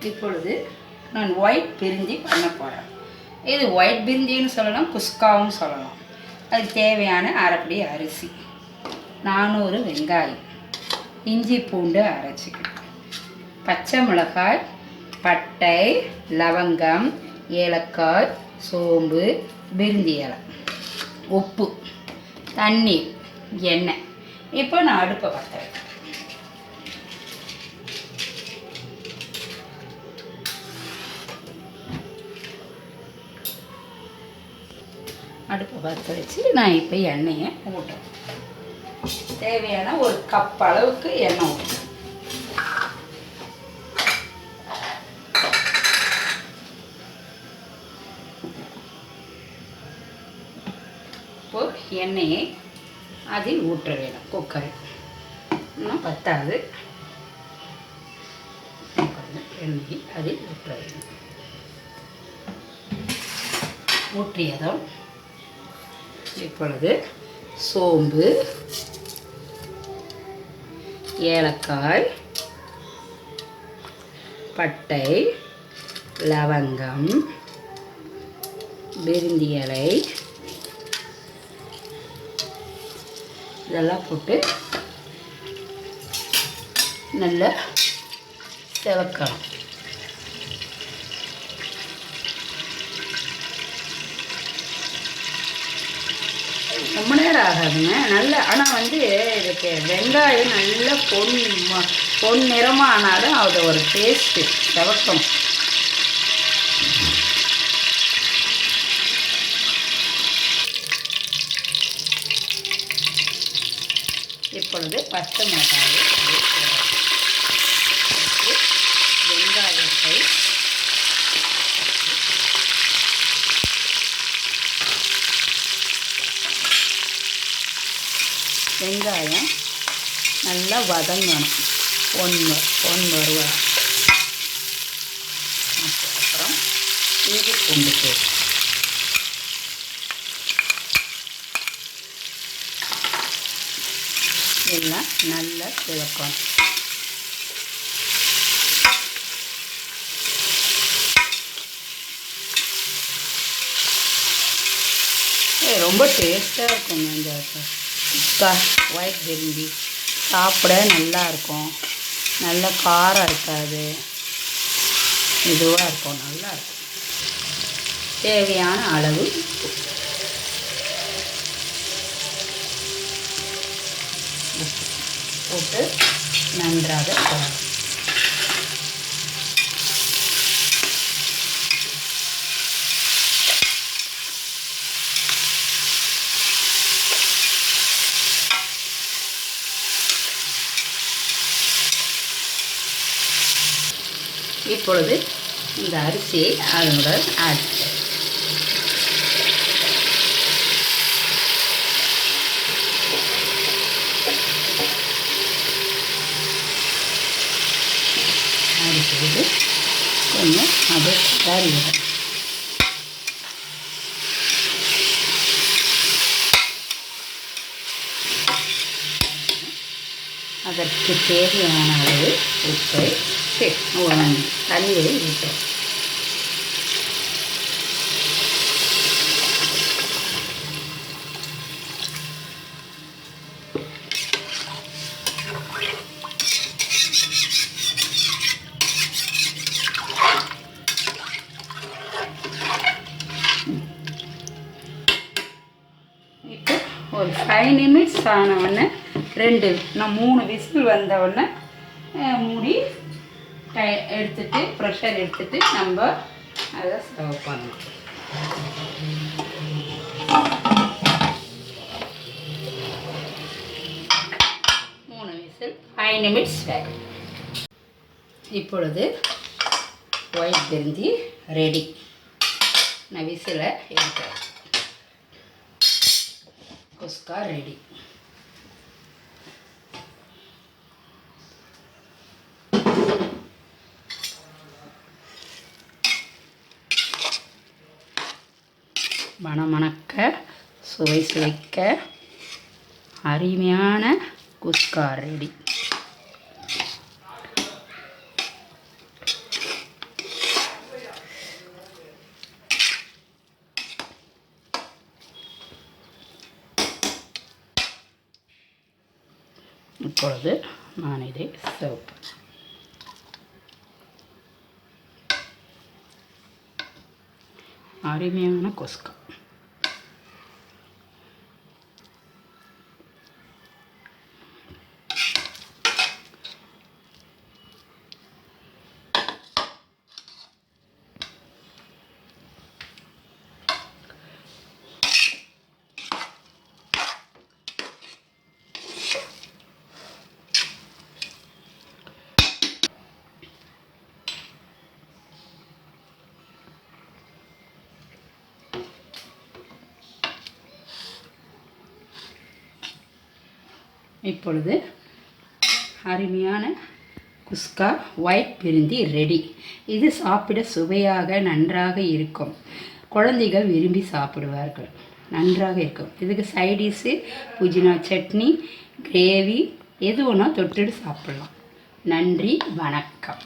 இப்பொழுது நான் ஒயிட் பிரிஞ்சி பண்ண போகிறேன் இது ஒயிட் பிரிஞ்சின்னு சொல்லலாம் குஸ்காவும் சொல்லலாம். அதுக்கு தேவையான அரைப்படி அரிசி. நானூறு வெங்காயம். இஞ்சி பூண்டு அரைச்சிக்கணும். பச்சை மிளகாய் பட்டை லவங்கம் ஏலக்காய் சோம்பு பிரிந்தி இலை. உப்பு தண்ணீர் எண்ணெய். இப்போ நான் அடுப்பை பற்ற வைக்கிறேன். அடுப்பை பற்ற வச்சு நான் இப்போ எண்ணெயை ஊட்டுறேன். தேவையான ஒரு கப் அளவுக்கு எண்ணெய் ஊட்டுறேன் இப்போ எண்ணெயை அதில் ஊற்ற வேணும் குக்கர் இன்னும் பத்தாது. எண்ணெய் எண்ணெயை அதில் ஊற்ற வேணும். ஊற்றியதும் இப்பொழுது சோம்பு ஏலக்காய் பட்டை லவங்கம் பிரிந்தி இலை இதெல்லாம் போட்டு நல்லா செவக்கலாம். ரொம்ப நேரம் ஆகாதுங்க. நல்ல ஆனால் வந்து இதுக்கு வெங்காயம் நல்ல பொன் பொன் நிறமாக ஆனாலும் அது ஒரு டேஸ்ட்டு செவக்கும். இப்பொழுது பச்சை மிளகாய் அதில் போடணும். போட்டு வெங்காயத்தை வெங்காயம் நல்லா வதங்கணும். ஒன்று ஒன்று வருவா அப்புறம் இஞ்சி பூண்டு பேஸ்ட். எல்லாம் நல்லா சிவக்கணும். ரொம்ப டேஸ்ட்டாக இருக்கும் இந்த குஸ்கா ஒயிட் பிரிஞ்சி சாப்பிட நல்லா இருக்கும். நல்ல காரம் இருக்காது. இதுவாக இருக்கும். நல்லா இருக்கும். தேவையான அளவு போட்டு நன்றாக இப்பொழுது இந்த அரிசியை அதனுடன் ஆட் செய்யணும். கொஞ்சம் அது கிளறி அதற்கு தேவையான அளவு உப்பு தண்ணீரை ஊற்றும் ஒரு ஃபைவ் நிமிட்ஸ் ஆன உடனே ரெண்டு நான் மூணு விசில் வந்த உடனே மூடி டை எடுத்துட்டு ப்ரெஷர் எடுத்துட்டு நம்ம அதை சர்வ் பண்ணலாம். மூணு விசில் ஃபைவ் நிமிட்ஸ் வேகும் இப்பொழுது ஒயிட் திருந்தி ரெடி நான் விசிலை எடுக்கிறேன். குஸ்கா ரெடி மணமணக்க சுவை சுவைக்க அருமையான குஸ்கா ரெடி. இப்பொழுது நான் இதை சர்வ் அருமையான கொஸ்கா. இப்பொழுது அருமையான குஸ்கா ஒயிட் பிரிந்தி ரெடி இது சாப்பிட சுவையாக நன்றாக இருக்கும். குழந்தைகள் விரும்பி சாப்பிடுவார்கள். நன்றாக இருக்கும். இதுக்கு சைடிஷு புதினா சட்னி கிரேவி எது ஒன்றா தொட்டுட்டு சாப்பிட்லாம். நன்றி வணக்கம்.